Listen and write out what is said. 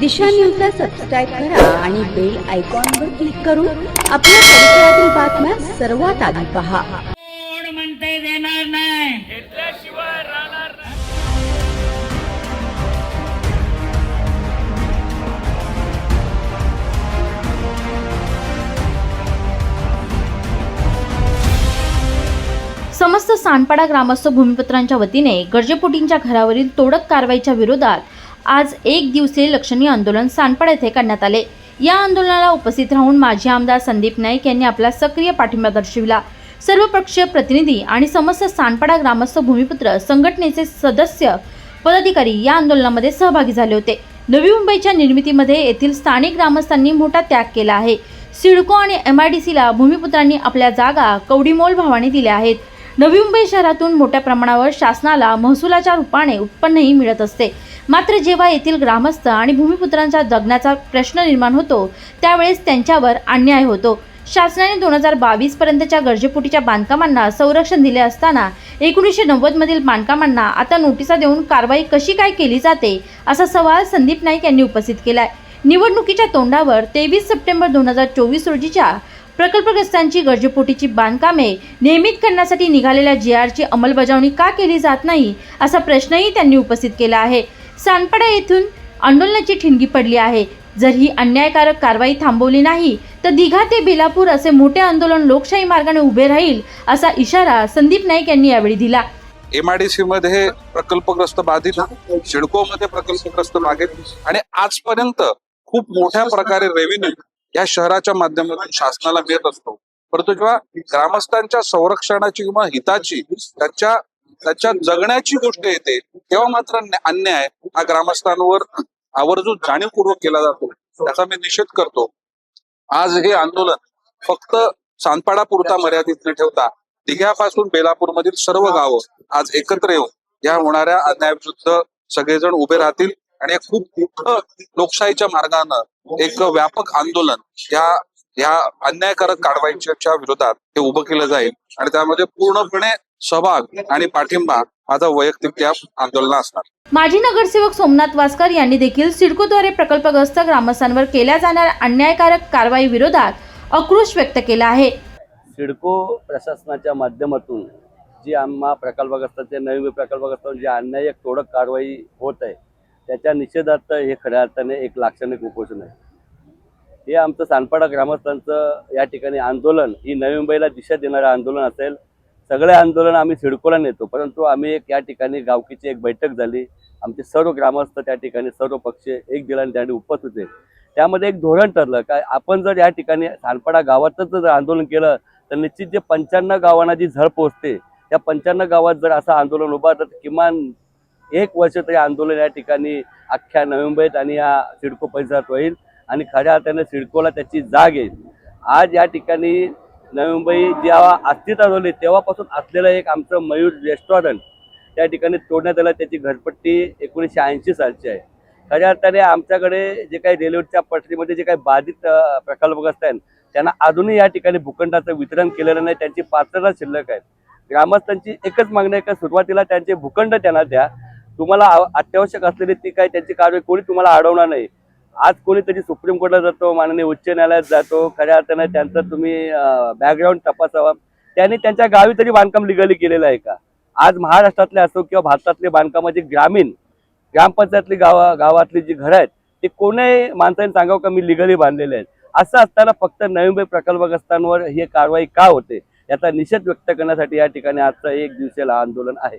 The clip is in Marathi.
दिशा न्यूजला सबस्क्राईब करा आणि बेल आयकॉनवर क्लिक करून आपल्या परिसरातील बातम्या सर्वात आधी पहा. कोण म्हणते देणार नाही? समस्त सांडपाडा ग्रामस्थ भूमिपुत्रांच्या वतीने गरजेपोटींच्या घरावरील तोडक कारवाईच्या विरोधात आज एक दिवसीय लक्षणीय आंदोलन सांडपाडा येथे करण्यात आले. या आंदोलनाला उपस्थित राहून माजी आमदार संदीप नाईक यांनी आपला सक्रिय पाठिंबा दर्शविला. सर्वपक्षीय प्रतिनिधी आणि समस्त सांडपाडा ग्रामस्थ भूमिपुत्र संघटनेचे सदस्य पदाधिकारी या आंदोलनामध्ये सहभागी झाले होते. नवी मुंबईच्या निर्मितीमध्ये येथील स्थानिक ग्रामस्थांनी मोठा त्याग केला आहे. सिडको आणि एम आय डी सीला भूमिपुत्रांनी आपल्या जागा कवडीमोल भावाने दिल्या आहेत. नवी मुंबई शहरातून मोठ्या प्रमाणावर शासनाला महसुलाच्या रूपाने उत्पन्नही मिळत असते. मात्र जेव्हा येथील ग्रामस्थ आणि भूमिपुत्रांचा जगण्याचा प्रश्न निर्माण होतो त्यावेळेस त्यांच्यावर अन्याय होतो. शासनाने दोन हजार बावीस पर्यंतच्या गरजेपोटीच्या बांधकामांना संरक्षण दिले असताना एकोणीसशे नव्वद मधील बांधकामांना आता नोटिसा देऊन कारवाई कशी काय केली जाते असा सवाल संदीप नाईक यांनी उपस्थित केलाय. निवडणुकीच्या तोंडावर तेवीस सप्टेंबर दोन हजार चोवीस रोजीच्या प्रकल्पग्रस्तांची गरजेपोटीची बांधकामे नियमित करण्यासाठी निघालेल्या जी आरची अंमलबजावणी का केली जात नाही असा प्रश्नही त्यांनी उपस्थित केला आहे. सानपाडा येथून आंदोलनाची ठिणगी पडली आहे. जर ही अन्यायकारक कारवाई थांबवली नाही तर दिघा ते बेलापूर असे मोठे आंदोलन लोकशाही मार्गाने उभे राहील असा इशारा संदीप नाईक यांनी यावेळी दिला. एमआयडीसी मध्ये प्रकल्पग्रस्त बाधित सिडको मध्ये प्रकल्पग्रस्त बाधित आणि आजपर्यंत खूप मोठ्या प्रकारे रेव्हेन्यू या शहराच्या माध्यमातून शासनाला मिळत असतो. परंतु जेव्हा ग्रामस्थांच्या संरक्षणाची किंवा हिताची त्यांच्या त्यांच्या जगण्याची गोष्ट येते तेव्हा मात्र अन्याय हा ग्रामस्थांवर आवर्जून जाणीवपूर्वक केला जातो. त्याचा मी निषेध करतो. आज हे आंदोलन फक्त सानपाडा पुरता मर्यादित न ठेवता दिघ्यापासून बेलापूर मधील सर्व गावं आज एकत्र येऊन या होणाऱ्या अन्यायाविरुद्ध सगळेजण उभे राहतील आणि खूप मोठं लोकशाहीच्या मार्गानं एक व्यापक आंदोलन या या अन्यायकारक कारवाईच्या विरोधात हे उभं केलं जाईल आणि त्यामध्ये पूर्णपणे सहभाग आणि पाठिंबा माझा वैयक्तिक त्या आंदोलना असणार. माजी नगरसेवक सोमनाथ वासकर यांनी देखील सिडकोद्वारे प्रकल्पग्रस्त ग्रामस्थांवर केल्या जाणाऱ्या अन्यायकारक कारवाई विरोधात आक्रोश व्यक्त केला आहे. सिडको प्रशासनाच्या माध्यमातून जी आम्हा प्रकल्पग्रस्तांचे नवीन प्रकल्पग्रस्तांवर जी अन्याय तोडक कारवाई होत आहे त्याच्या निषेधार्थ हे खऱ्या अर्थाने एक लाक्षणिक उपोषण आहे. हे आमचं सानपाडा ग्रामस्थांचं या ठिकाणी आंदोलन ही नवी मुंबईला दिशा देणारं आंदोलन असेल. सगळे आंदोलन आम्ही सिडकोला नेतो परंतु आम्ही एक या ठिकाणी गावकीची एक बैठक झाली. आमचे सर्व ग्रामस्थ त्या ठिकाणी सर्व पक्ष एक दिलाने त्याने उपस्थित होते. त्यामध्ये एक धोरण ठरलं काय आपण जर या ठिकाणी सानपाडा गावातच जर आंदोलन केलं तर निश्चित जे पंच्याण्णव गावांना जी झळ पोहोचते त्या पंच्याण्णव गावात जर असं आंदोलन उभा तर किमान एक वर्ष तरी आंदोलन या ठिकाणी अख्ख्या नवी मुंबईत आणि या सिडको परिसरात होईल. आणि खऱ्या अर्थाने सिडकोला त्याची जाग येईल. आज या ठिकाणी नवी मुंबई जेव्हा अस्तित्वात आली तेव्हापासून असलेलं एक आमचं मयूर रेस्टॉरंट त्या ठिकाणी तोडण्यात आलं. त्याची घरपट्टी एकोणीसशे ऐंशी सालची आहे. खऱ्या अर्थाने आमच्याकडे जे काही रेल्वेच्या पटरीमध्ये जे काही बाधित प्रकल्पग्रस्त आहेत त्यांना अजूनही या ठिकाणी भूखंडाचं वितरण केलेलं नाही. त्यांची पात्रता शिल्लक आहे. ग्रामस्थांची एकच मागणी आहे का सुरुवातीला त्यांचे भूखंड त्यांना द्या. तुम्हाला अत्यावश्यक असलेली ती काय त्यांची कारवाई कोणी तुम्हाला अडवणार नाही. आज कोणीतरी सुप्रीम कोर्टला जातो माननीय उच्च न्यायालयात जातो खऱ्या अर्थाने त्यांचं तुम्ही बॅकग्राऊंड तपासावा. त्यांनी त्यांच्या गावी तरी बांधकाम लिगली केलेलं आहे का? आज महाराष्ट्रातले असो किंवा भारतातले बांधकामाचे ग्रामीण ग्रामपंचायतली गावा गावातली जी घरं आहेत ते कोणीही माणसाने सांगावं का मी लिगली बांधलेले आहेत? असं असताना फक्त नवी मुंबई प्रकल्पग्रस्तांवर ही कारवाई का होते? याचा निषेध व्यक्त करण्यासाठी या ठिकाणी आजचं एक दिवसीय आंदोलन आहे.